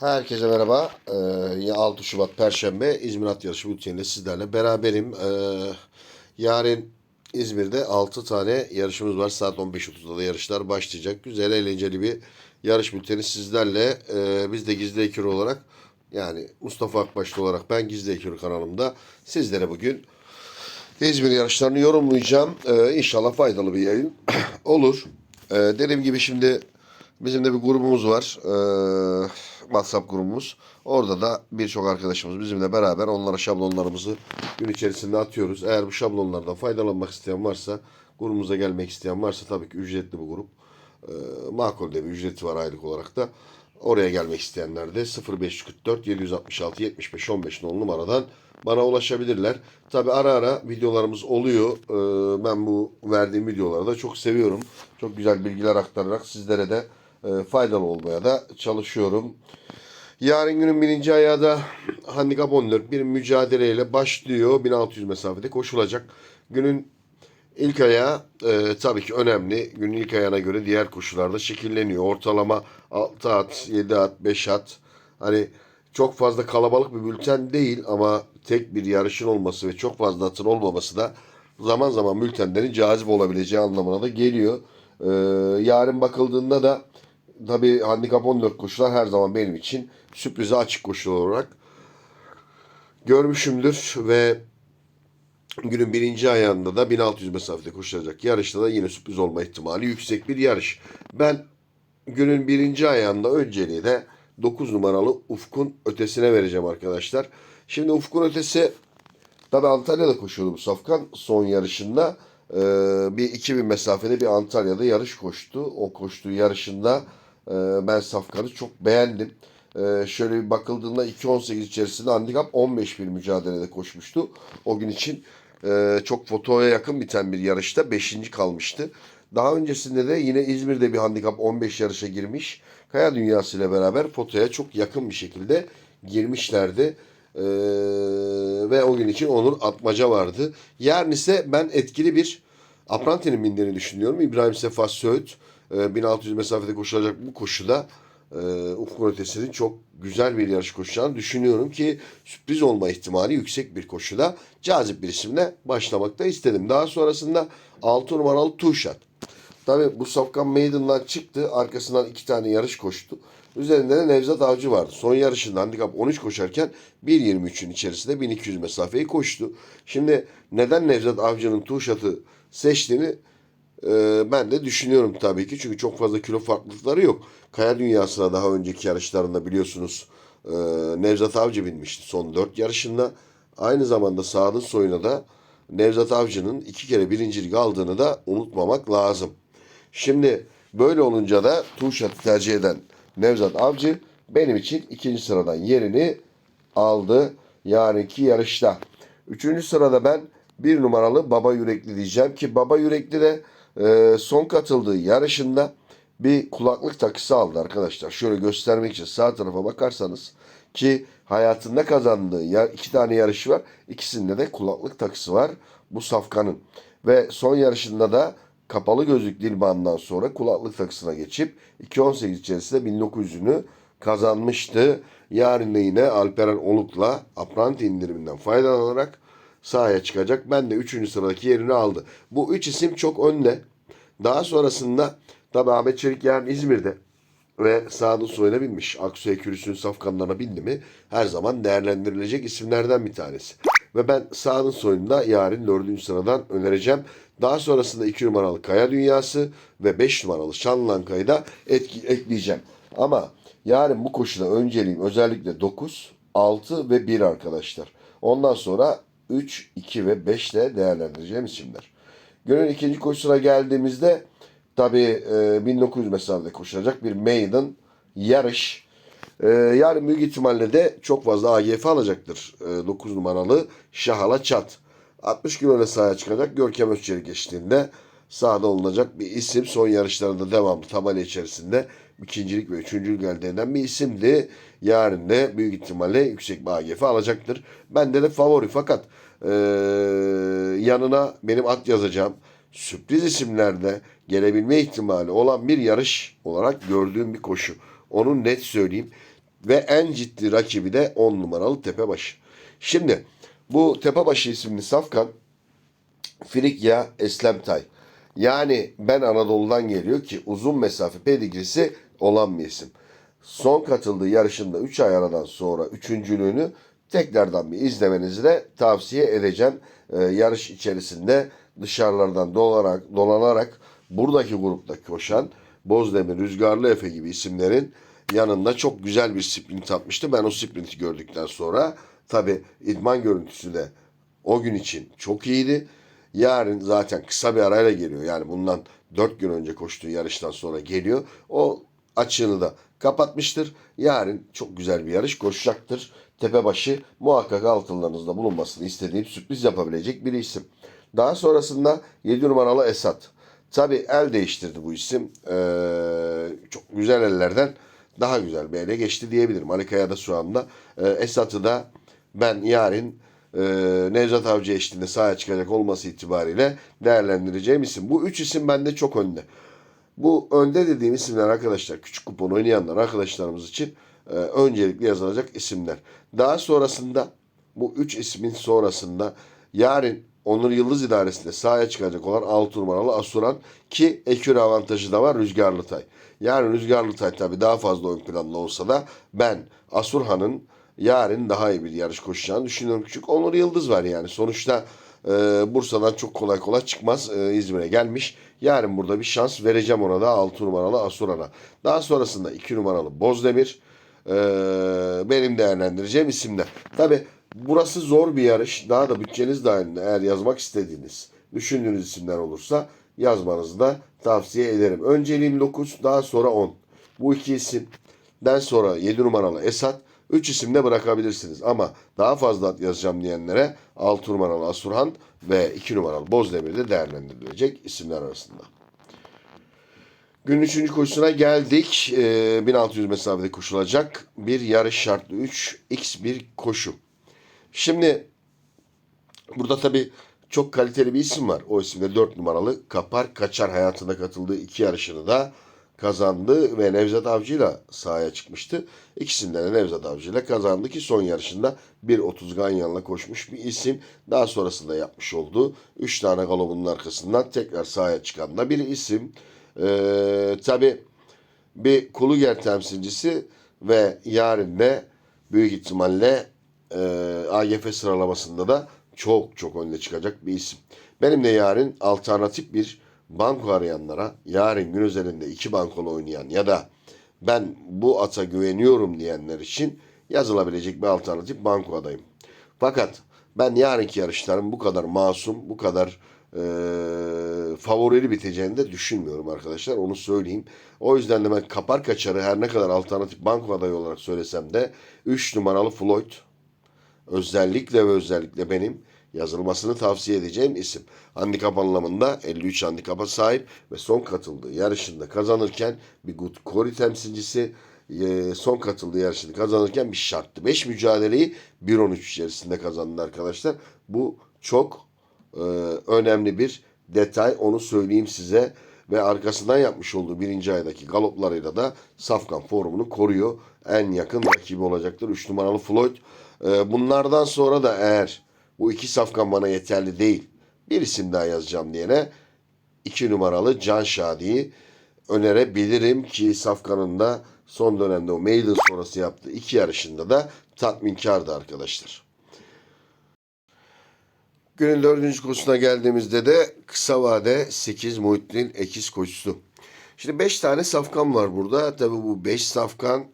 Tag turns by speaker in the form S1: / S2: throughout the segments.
S1: Herkese merhaba. Ee, 6 Şubat Perşembe İzmir At Yarışı bülteninde sizlerle beraberim. Ee, yarın İzmir'de 6 tane yarışımız var. Saat 15.30'da da yarışlar başlayacak. Güzel, eğlenceli bir yarış bülteni sizlerle. Ee, biz de Gizli Ekür olarak yani Mustafa Akbaşlı olarak ben Gizli Ekür kanalımda sizlere bugün İzmir yarışlarını yorumlayacağım. Ee, inşallah faydalı bir yayın olur. Ee, dediğim gibi şimdi bizim de bir grubumuz var. Ee, WhatsApp grubumuz. Orada da birçok arkadaşımız bizimle beraber onlara şablonlarımızı gün içerisinde atıyoruz. Eğer bu şablonlardan faydalanmak isteyen varsa, grubumuza gelmek isteyen varsa tabii ki ücretli bu grup. Ee, makul de bir ücreti var aylık olarak da. Oraya gelmek isteyenler de 0544 766 75 15 nolu numaradan bana ulaşabilirler. Tabi ara ara videolarımız oluyor. Ee, ben bu verdiğim videoları da çok seviyorum. Çok güzel bilgiler aktararak sizlere de faydalı olmaya da çalışıyorum. Yarın günün birinci ayağı da handikap 14 bir mücadeleyle başlıyor. 1600 mesafede koşulacak. Günün İlk ayağı e, tabii ki önemli. Günün ilk ayağına göre diğer koşularda şekilleniyor. Ortalama 6 at, 7 at, 5 at. Hani çok fazla kalabalık bir bülten değil ama tek bir yarışın olması ve çok fazla atın olmaması da zaman zaman bültenlerin cazip olabileceği anlamına da geliyor. E, yarın bakıldığında da tabii handikap 14 koşular her zaman benim için sürprize açık koşular olarak görmüşümdür ve Günün birinci ayağında da 1600 mesafede koşulacak yarışta da yine sürpriz olma ihtimali yüksek bir yarış. Ben günün birinci ayağında önceliği de 9 numaralı Ufkun ötesine vereceğim arkadaşlar. Şimdi Ufkun ötesi tabi Antalya'da koşuyordu bu Safkan son yarışında. Ee, bir 2000 mesafede bir Antalya'da yarış koştu. O koştuğu yarışında ben Safkan'ı çok beğendim. Ee, şöyle bir bakıldığında 2.18 içerisinde handikap 15 bir mücadelede koşmuştu. O gün için e, çok fotoya yakın biten bir yarışta 5. kalmıştı. Daha öncesinde de yine İzmir'de bir handikap 15 yarışa girmiş. Kaya Dünyası ile beraber fotoya çok yakın bir şekilde girmişlerdi. Ee, ve o gün için Onur Atmaca vardı. Yarın ise ben etkili bir Apranti'nin bindiğini düşünüyorum. İbrahim Sefa Söğüt e, 1600 mesafede koşulacak bu koşuda e, Ufkun Ötesi'nin çok güzel bir yarış koşacağını düşünüyorum ki sürpriz olma ihtimali yüksek bir koşuda cazip bir isimle başlamakta istedim. Daha sonrasında 6 numaralı Tuşat. Tabi bu Safkan Maiden'dan çıktı. Arkasından iki tane yarış koştu. Üzerinde de Nevzat Avcı vardı. Son yarışında handikap 13 koşarken 1.23'ün içerisinde 1200 mesafeyi koştu. Şimdi neden Nevzat Avcı'nın Tuşat'ı seçtiğini ee, ben de düşünüyorum tabii ki. Çünkü çok fazla kilo farklılıkları yok. Kaya dünyasına daha önceki yarışlarında biliyorsunuz e, Nevzat Avcı binmişti son dört yarışında. Aynı zamanda Sağlık Soyuna da Nevzat Avcı'nın iki kere birincilik aldığını da unutmamak lazım. Şimdi böyle olunca da Tuşat'ı tercih eden Nevzat Avcı benim için ikinci sıradan yerini aldı yarınki yarışta. Üçüncü sırada ben bir numaralı Baba Yürekli diyeceğim ki Baba Yürekli de e, son katıldığı yarışında bir kulaklık takısı aldı arkadaşlar. Şöyle göstermek için sağ tarafa bakarsanız ki hayatında kazandığı ya, iki tane yarışı var. İkisinde de kulaklık takısı var bu Safkan'ın. Ve son yarışında da kapalı gözlük Dilban'dan sonra kulaklık takısına geçip 2.18 içerisinde 1900'ünü kazanmıştı. Yarın yine Alperen Oluk'la Apranti indiriminden faydalanarak sahaya çıkacak. Ben de 3. sıradaki yerini aldı. Bu üç isim çok önde. Daha sonrasında tabi Ahmet Çelik yarın İzmir'de ve Sağlı Soy'una binmiş. Aksu Ekürüs'ün safkanlarına bindi mi her zaman değerlendirilecek isimlerden bir tanesi. Ve ben Sağlı Soy'unu yarın 4. sıradan önereceğim. Daha sonrasında 2 numaralı Kaya Dünyası ve 5 numaralı Şanlınka'yı da etki, ekleyeceğim. Ama yarın bu koşuda önceliğim özellikle 9, 6 ve 1 arkadaşlar. Ondan sonra 3, 2 ve 5 ile değerlendireceğim isimler. Günün ikinci koşusuna geldiğimizde tabii e, 1900 mesafede koşulacak bir maiden yarış. E, yarın büyük ihtimalle de çok fazla AGF alacaktır. E, 9 numaralı Şahala Çat. 60 kilometre sahaya çıkacak Görkem Özçelik eşliğinde sahada olunacak bir isim. Son yarışlarında devamlı tabela içerisinde ikincilik ve üçüncülük elde eden bir isimdi. Yarın da büyük ihtimalle yüksek bir AGF alacaktır. Bende de favori fakat e, yanına benim at yazacağım sürpriz isimlerde gelebilme ihtimali olan bir yarış olarak gördüğüm bir koşu. Onu net söyleyeyim. Ve en ciddi rakibi de 10 numaralı Tepebaşı. Şimdi bu Tepebaşı isimli safkan Frikya Eslemtay. Yani ben Anadolu'dan geliyor ki uzun mesafe pedigrisi olan bir isim. Son katıldığı yarışında 3 ay aradan sonra üçüncülüğünü tekrardan bir izlemenizi de tavsiye edeceğim. Ee, yarış içerisinde dışarılardan dolanarak, dolanarak buradaki grupta koşan Bozdemir, Rüzgarlı Efe gibi isimlerin yanında çok güzel bir sprint atmıştı. Ben o sprinti gördükten sonra tabi idman görüntüsü de o gün için çok iyiydi. Yarın zaten kısa bir arayla geliyor. Yani bundan 4 gün önce koştuğu yarıştan sonra geliyor. O açığını da kapatmıştır. Yarın çok güzel bir yarış koşacaktır. Tepebaşı muhakkak altınlarınızda bulunmasını istediğim sürpriz yapabilecek bir isim. Daha sonrasında 7 numaralı Esat. Tabi el değiştirdi bu isim. Ee, çok güzel ellerden daha güzel bir ele geçti diyebilirim. Alikaya da şu anda e, Esat'ı da ben yarın e, Nevzat Avcı eşliğinde sahaya çıkacak olması itibariyle değerlendireceğim isim. Bu üç isim bende çok önde. Bu önde dediğim isimler arkadaşlar küçük kupon oynayanlar arkadaşlarımız için e, öncelikli yazılacak isimler. Daha sonrasında bu üç ismin sonrasında yarın Onur Yıldız idaresinde sahaya çıkacak olan 6 numaralı Asuran ki ekür avantajı da var Rüzgarlı Tay. Yani Rüzgarlı Tay tabii daha fazla ön planda olsa da ben Asurhan'ın yarın daha iyi bir yarış koşacağını düşünüyorum. Çünkü Onur Yıldız var yani. Sonuçta e, Bursa'dan çok kolay kolay çıkmaz. E, İzmir'e gelmiş. Yarın burada bir şans vereceğim ona da 6 numaralı Asuran'a. Daha sonrasında 2 numaralı Bozdemir. E, benim değerlendireceğim isimler. Tabi burası zor bir yarış. Daha da bütçeniz dahilinde eğer yazmak istediğiniz, düşündüğünüz isimler olursa yazmanızı da tavsiye ederim. Önceliğim 9, daha sonra 10. Bu iki isimden sonra 7 numaralı Esat, 3 isimde bırakabilirsiniz. Ama daha fazla at yazacağım diyenlere 6 numaralı Asurhan ve 2 numaralı Bozdemir de değerlendirilecek isimler arasında. Günün 3. koşusuna geldik. Ee, 1600 mesafede koşulacak bir yarış şartlı 3 x1 koşu. Şimdi burada tabii çok kaliteli bir isim var. O isimde 4 numaralı Kapar Kaçar hayatında katıldığı iki yarışını da kazandı ve Nevzat Avcı ile sahaya çıkmıştı. İkisinde de Nevzat Avcı ile kazandı ki son yarışında 1.30 Ganyan'la koşmuş bir isim. Daha sonrasında yapmış olduğu 3 tane galobunun arkasından tekrar sahaya çıkan da bir isim. Ee, Tabi bir Kuluger temsilcisi ve yarın da büyük ihtimalle e, AGF sıralamasında da çok çok önde çıkacak bir isim. Benim de yarın alternatif bir banko arayanlara, yarın gün üzerinde iki bankolu oynayan ya da ben bu ata güveniyorum diyenler için yazılabilecek bir alternatif banko adayım. Fakat ben yarınki yarışların bu kadar masum, bu kadar e, favorili biteceğini de düşünmüyorum arkadaşlar. Onu söyleyeyim. O yüzden de ben kapar kaçarı her ne kadar alternatif banko adayı olarak söylesem de 3 numaralı Floyd özellikle ve özellikle benim yazılmasını tavsiye edeceğim isim. Handikap anlamında 53 handikapa sahip ve son katıldığı yarışında kazanırken bir Good Cory temsilcisi e, son katıldığı yarışını kazanırken bir şarttı. 5 mücadeleyi 1-13 içerisinde kazandı arkadaşlar. Bu çok e, önemli bir detay. Onu söyleyeyim size. Ve arkasından yapmış olduğu birinci aydaki galoplarıyla da Safkan formunu koruyor. En yakın rakibi olacaktır. 3 numaralı Floyd. E, bunlardan sonra da eğer bu iki safkan bana yeterli değil. Bir isim daha yazacağım diyene 2 numaralı Can Şadi'yi önerebilirim ki Safkan'ın da son dönemde o Maiden sonrası yaptığı iki yarışında da tatminkardı arkadaşlar. Günün dördüncü koşusuna geldiğimizde de kısa vade 8 Muhittin Ekiz koşusu. Şimdi 5 tane safkan var burada. Tabi bu 5 safkan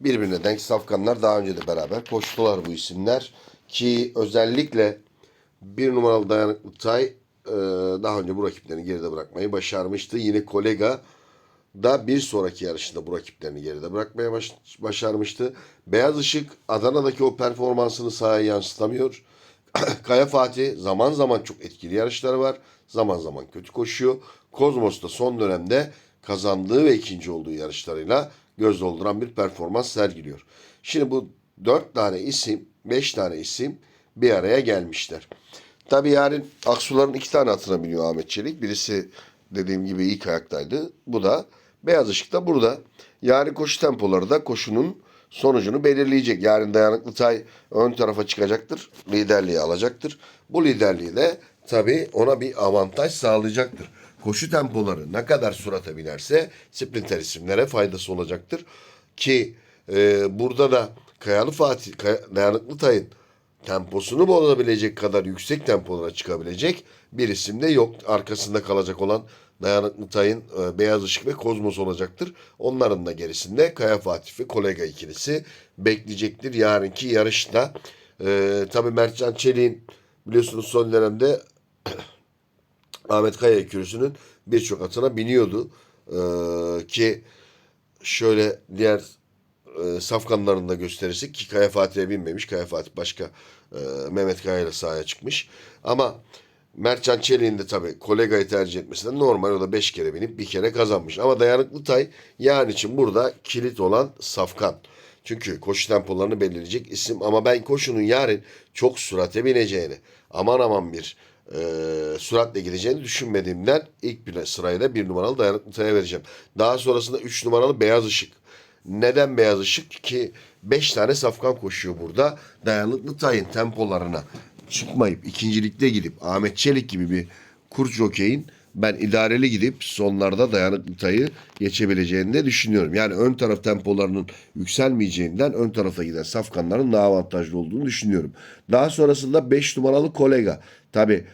S1: birbirine denk safkanlar daha önce de beraber koştular bu isimler. Ki özellikle bir numaralı dayanıklı Tay e, daha önce bu rakiplerini geride bırakmayı başarmıştı. Yine kolega da bir sonraki yarışında bu rakiplerini geride bırakmaya baş, başarmıştı. Beyaz Işık Adana'daki o performansını sahaya yansıtamıyor. Kaya Fatih zaman zaman çok etkili yarışları var. Zaman zaman kötü koşuyor. Kozmos da son dönemde kazandığı ve ikinci olduğu yarışlarıyla göz dolduran bir performans sergiliyor. Şimdi bu dört tane isim, beş tane isim bir araya gelmişler. Tabii yarın Aksuların iki tane atına biniyor Ahmet Çelik. Birisi dediğim gibi ilk ayaktaydı. Bu da Beyaz Işık da burada. Yani koşu tempoları da koşunun sonucunu belirleyecek. Yani dayanıklı tay ön tarafa çıkacaktır. Liderliği alacaktır. Bu liderliği de tabii ona bir avantaj sağlayacaktır. Koşu tempoları ne kadar surata binerse sprinter isimlere faydası olacaktır. Ki e, burada da Kayalı Fatih, Kaya- Dayanıklı Tay'ın temposunu bozabilecek kadar yüksek tempolara çıkabilecek bir isim de yok. Arkasında kalacak olan Dayanıklı Tay'ın e, Beyaz Işık ve Kozmos olacaktır. Onların da gerisinde Kaya Fatih ve Kolega ikilisi bekleyecektir yarınki yarışta. E, tabii Mertcan Çelik'in biliyorsunuz son dönemde Ahmet Kaya ikilisi'nin birçok atına biniyordu. E, ki şöyle diğer e, safkanlarını da gösterirsek ki Kaya Fatih'e binmemiş. Kaya Fatih başka e, Mehmet Kaya ile sahaya çıkmış. Ama Mertcan Çelik'in de tabii kolegayı tercih etmesi de normal. O da 5 kere binip bir kere kazanmış. Ama dayanıklı tay yani için burada kilit olan safkan. Çünkü koşu tempolarını belirleyecek isim. Ama ben koşunun yarın çok sürate bineceğini, aman aman bir e, süratle gideceğini düşünmediğimden ilk bir sırayla bir numaralı dayanıklı taya vereceğim. Daha sonrasında 3 numaralı beyaz ışık. Neden beyaz ışık ki 5 tane safkan koşuyor burada. Dayanıklı tayın tempolarına çıkmayıp ikincilikte gidip Ahmet Çelik gibi bir kur jokeyin ben idareli gidip sonlarda dayanıklı tayı geçebileceğini de düşünüyorum. Yani ön taraf tempolarının yükselmeyeceğinden ön tarafa giden safkanların daha avantajlı olduğunu düşünüyorum. Daha sonrasında 5 numaralı kolega. Tabi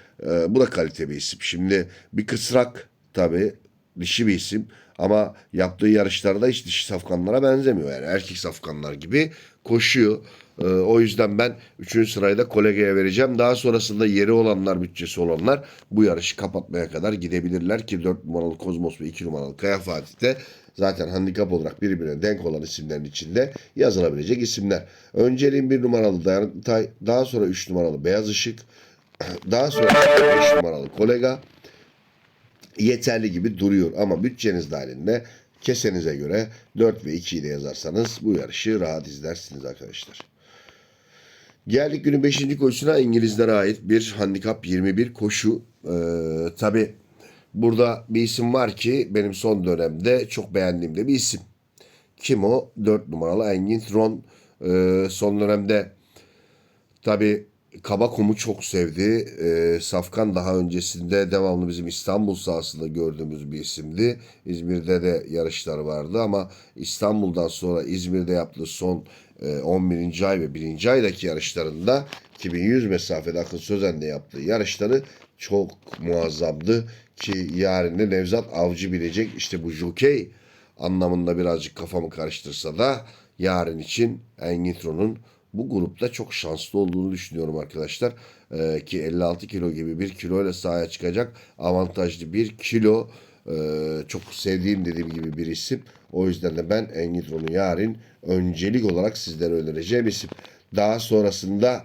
S1: bu da kalite bir isim. Şimdi bir kısrak tabi dişi bir isim ama yaptığı yarışlarda hiç dişi safkanlara benzemiyor. Yani erkek safkanlar gibi koşuyor. Ee, o yüzden ben 3. sırayı da kolegaya vereceğim. Daha sonrasında yeri olanlar, bütçesi olanlar bu yarışı kapatmaya kadar gidebilirler ki 4 numaralı Kozmos ve 2 numaralı Kaya Fatih de zaten handikap olarak birbirine denk olan isimlerin içinde yazılabilecek isimler. Önceliğin 1 numaralı Dayanıklı Tay, daha sonra 3 numaralı Beyaz Işık, daha sonra 5 numaralı Kolega, yeterli gibi duruyor. Ama bütçeniz dahilinde kesenize göre 4 ve 2'yi de yazarsanız bu yarışı rahat izlersiniz arkadaşlar. Geldik günün 5. koşusuna İngilizlere ait bir handikap 21 koşu. Ee, Tabi burada bir isim var ki benim son dönemde çok beğendiğim de bir isim. Kim o? 4 numaralı Engin Tron. Ee, son dönemde Tabi Kabakum'u çok sevdi. Ee, Safkan daha öncesinde devamlı bizim İstanbul sahasında gördüğümüz bir isimdi. İzmir'de de yarışlar vardı ama İstanbul'dan sonra İzmir'de yaptığı son e, 11. ay ve 1. aydaki yarışlarında 2100 mesafede Akın Sözen'le yaptığı yarışları çok muazzamdı ki yarın da Nevzat Avcı bilecek. İşte bu jokey anlamında birazcık kafamı karıştırsa da yarın için Engin Tron'un bu grupta çok şanslı olduğunu düşünüyorum arkadaşlar. Ee, ki 56 kilo gibi bir kiloyla sahaya çıkacak avantajlı bir kilo. Ee, çok sevdiğim dediğim gibi bir isim. O yüzden de ben Engitron'u yarın öncelik olarak sizlere önereceğim isim. Daha sonrasında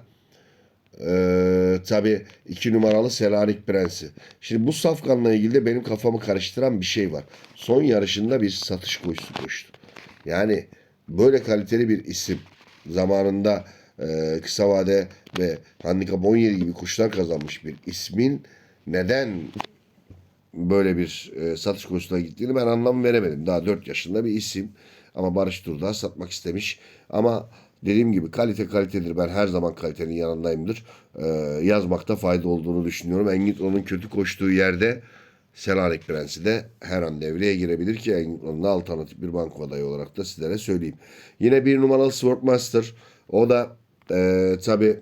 S1: ee, tabii iki numaralı Selanik Prensi. Şimdi bu safkanla ilgili de benim kafamı karıştıran bir şey var. Son yarışında bir satış koşusu koştu. Yani böyle kaliteli bir isim zamanında e, kısa vade ve handikap 17 gibi kuşlar kazanmış bir ismin neden böyle bir e, satış kursuna gittiğini ben anlam veremedim. Daha 4 yaşında bir isim ama Barış Turda satmak istemiş. Ama dediğim gibi kalite kalitedir. Ben her zaman kalitenin yanındayımdır. E, yazmakta fayda olduğunu düşünüyorum. Engin onun kötü koştuğu yerde Selanik Prensi de her an devreye girebilir ki England'da alternatif bir banko adayı olarak da sizlere söyleyeyim. Yine bir numaralı Swordmaster. O da e, tabi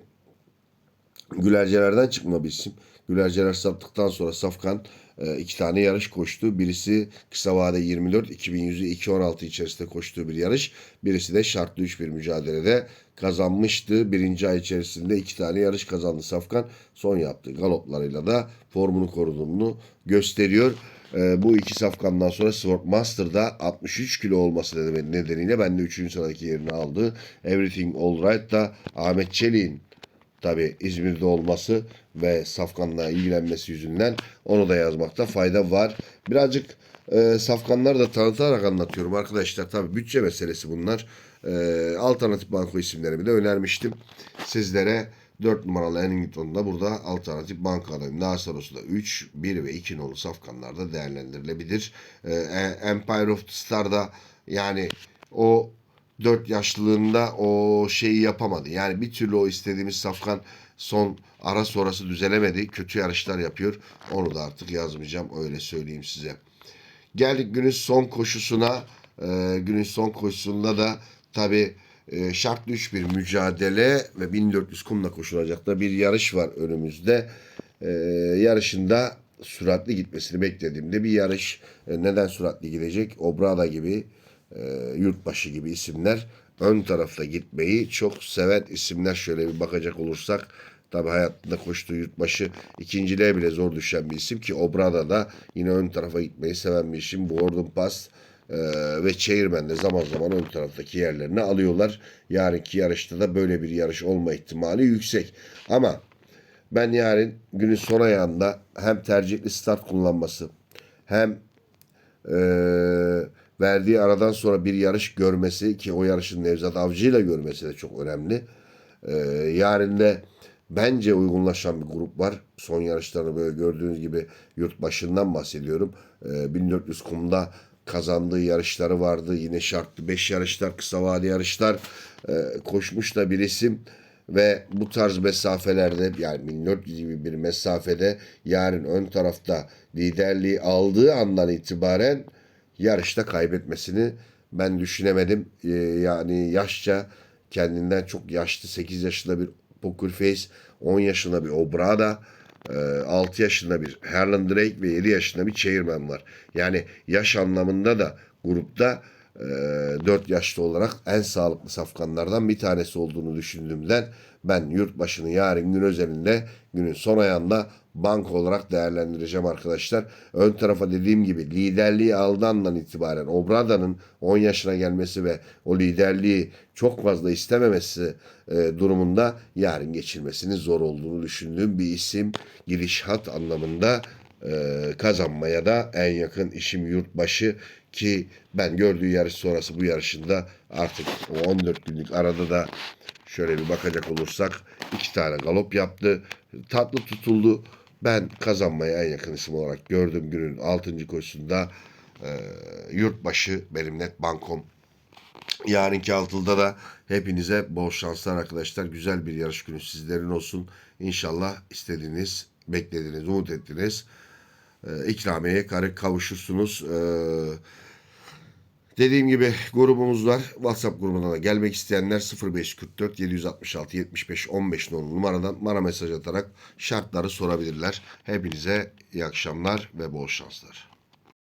S1: Gülerceler'den çıkma bir isim. Gülerceler sattıktan sonra Safkan e, iki tane yarış koştu. Birisi kısa vade 24, 2100'ü 2.16 içerisinde koştuğu bir yarış. Birisi de şartlı 3 bir mücadelede kazanmıştı. Birinci ay içerisinde iki tane yarış kazandı Safkan. Son yaptığı galoplarıyla da formunu koruduğunu gösteriyor. E, bu iki safkandan sonra Sword Master'da 63 kilo olması nedeniyle ben de 3. sıradaki yerini aldı. Everything All Right da Ahmet Çelik'in tabi İzmir'de olması ve Safkan'la ilgilenmesi yüzünden onu da yazmakta fayda var. Birazcık e, Safkanları da tanıtarak anlatıyorum arkadaşlar. Tabi bütçe meselesi bunlar. E, alternatif banko isimlerimi de önermiştim. Sizlere 4 numaralı Ennington'da burada alternatif banka adayım. Daha sonrasında 3, 1 ve 2 nolu safkanlarda değerlendirilebilir. E, Empire of the Star'da yani o 4 yaşlılığında o şeyi yapamadı. Yani bir türlü o istediğimiz Safkan son ara sonrası düzelemedi. Kötü yarışlar yapıyor. Onu da artık yazmayacağım. Öyle söyleyeyim size. Geldik günün son koşusuna. Ee, günün son koşusunda da tabi şartlı 3 bir mücadele ve 1400 kumla koşulacak da bir yarış var önümüzde. Ee, yarışında süratli gitmesini beklediğimde bir yarış. Ee, neden süratli gidecek? Obrada gibi, e, Yurtbaşı gibi isimler ön tarafta gitmeyi çok seven isimler. Şöyle bir bakacak olursak Tabi hayatında koştuğu yurtbaşı ikinciliğe bile zor düşen bir isim ki Obrada da yine ön tarafa gitmeyi seven bir isim. Boarding Pass e, ve Chairman de zaman zaman ön taraftaki yerlerini alıyorlar. Yarınki yarışta da böyle bir yarış olma ihtimali yüksek. Ama ben yarın günün son ayağında hem tercihli start kullanması hem e, verdiği aradan sonra bir yarış görmesi ki o yarışın Nevzat Avcı ile görmesi de çok önemli. E, yarın da bence uygunlaşan bir grup var. Son yarışlarını böyle gördüğünüz gibi yurt başından bahsediyorum. E, 1400 kumda kazandığı yarışları vardı. Yine şartlı 5 yarışlar, kısa vade yarışlar e, koşmuş da bir isim ve bu tarz mesafelerde yani 1400 gibi bir mesafede yarın ön tarafta liderliği aldığı andan itibaren yarışta kaybetmesini ben düşünemedim. Ee, yani yaşça kendinden çok yaşlı 8 yaşında bir Poker Face, 10 yaşında bir Obrada, 6 yaşında bir Harlan Drake ve 7 yaşında bir Chairman var. Yani yaş anlamında da grupta 4 yaşlı olarak en sağlıklı safkanlardan bir tanesi olduğunu düşündüğümden ben yurtbaşını yarın gün özelinde günün son ayağında bank olarak değerlendireceğim arkadaşlar. Ön tarafa dediğim gibi liderliği aldığından itibaren Obrada'nın 10 yaşına gelmesi ve o liderliği çok fazla istememesi e, durumunda yarın geçilmesinin zor olduğunu düşündüğüm bir isim girişhat anlamında e, kazanmaya da en yakın işim yurtbaşı ki ben gördüğü yarış sonrası bu yarışında artık o 14 günlük arada da şöyle bir bakacak olursak iki tane galop yaptı. Tatlı tutuldu. Ben kazanmaya en yakın isim olarak gördüm günün 6. koşusunda e, yurtbaşı benim net bankom. Yarınki altılda da hepinize bol şanslar arkadaşlar. Güzel bir yarış günü sizlerin olsun. İnşallah istediğiniz, beklediğiniz, umut ettiğiniz e, ikramiyeye kavuşursunuz. E, dediğim gibi grubumuz var. WhatsApp grubuna da gelmek isteyenler 0544 766 75 15 numaradan bana mesaj atarak şartları sorabilirler. Hepinize iyi akşamlar ve bol şanslar.